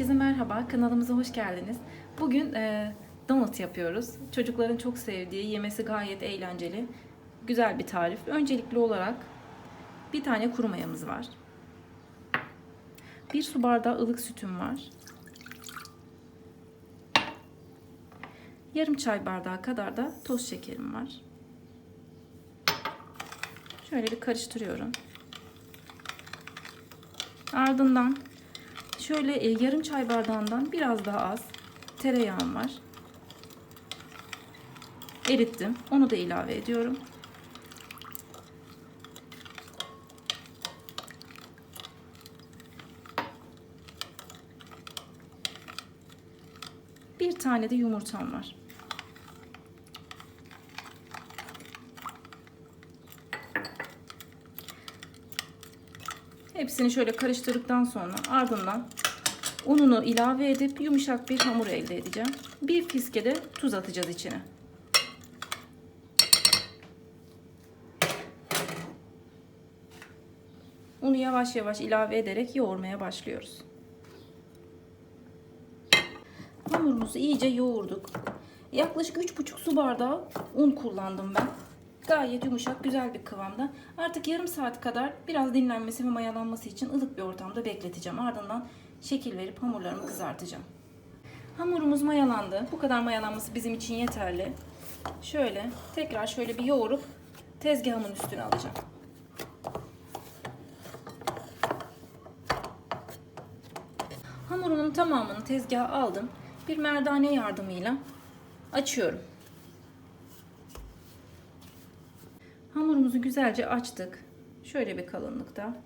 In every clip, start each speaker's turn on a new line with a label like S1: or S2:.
S1: Herkese merhaba, kanalımıza hoş geldiniz. Bugün e, donut yapıyoruz. Çocukların çok sevdiği, yemesi gayet eğlenceli, güzel bir tarif. Öncelikli olarak bir tane kuru mayamız var. Bir su bardağı ılık sütüm var. Yarım çay bardağı kadar da toz şekerim var. Şöyle bir karıştırıyorum. Ardından şöyle e, yarım çay bardağından biraz daha az tereyağım var. Erittim. Onu da ilave ediyorum. Bir tane de yumurtam var. Hepsini şöyle karıştırdıktan sonra ardından ununu ilave edip yumuşak bir hamur elde edeceğim. Bir fiske de tuz atacağız içine. Unu yavaş yavaş ilave ederek yoğurmaya başlıyoruz. Hamurumuzu iyice yoğurduk. Yaklaşık 3,5 su bardağı un kullandım ben. Gayet yumuşak, güzel bir kıvamda. Artık yarım saat kadar biraz dinlenmesi ve mayalanması için ılık bir ortamda bekleteceğim. Ardından şekil verip hamurlarımı kızartacağım. Hamurumuz mayalandı. Bu kadar mayalanması bizim için yeterli. Şöyle tekrar şöyle bir yoğurup tezgahımın üstüne alacağım. Hamurumun tamamını tezgaha aldım. Bir merdane yardımıyla açıyorum. Hamurumuzu güzelce açtık. Şöyle bir kalınlıkta.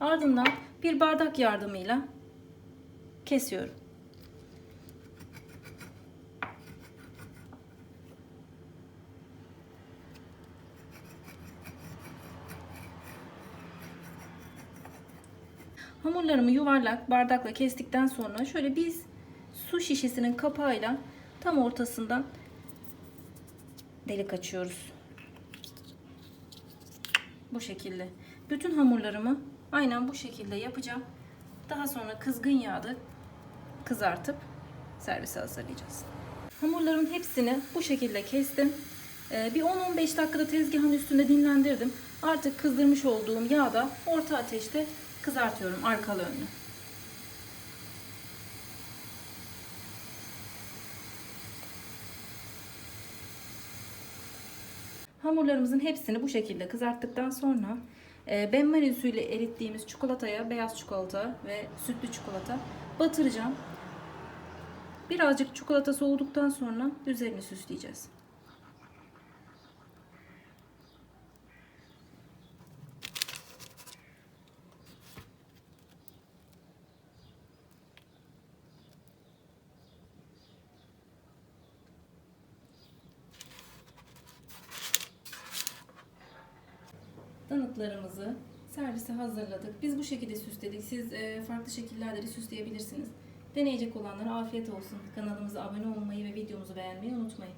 S1: Ardından bir bardak yardımıyla kesiyorum. Hamurlarımı yuvarlak bardakla kestikten sonra şöyle biz su şişesinin kapağıyla tam ortasından delik açıyoruz. Bu şekilde. Bütün hamurlarımı aynen bu şekilde yapacağım. Daha sonra kızgın yağda kızartıp servise hazırlayacağız. Hamurların hepsini bu şekilde kestim. Ee, bir 10-15 dakikada tezgahın üstünde dinlendirdim. Artık kızdırmış olduğum yağda orta ateşte kızartıyorum arkalı önlü. Hamurlarımızın hepsini bu şekilde kızarttıktan sonra e, benmari usulü erittiğimiz çikolataya beyaz çikolata ve sütlü çikolata batıracağım. Birazcık çikolata soğuduktan sonra üzerini süsleyeceğiz. Donutlarımızı servise hazırladık. Biz bu şekilde süsledik. Siz e, farklı şekillerde de süsleyebilirsiniz. Deneyecek olanlara afiyet olsun. Kanalımıza abone olmayı ve videomuzu beğenmeyi unutmayın.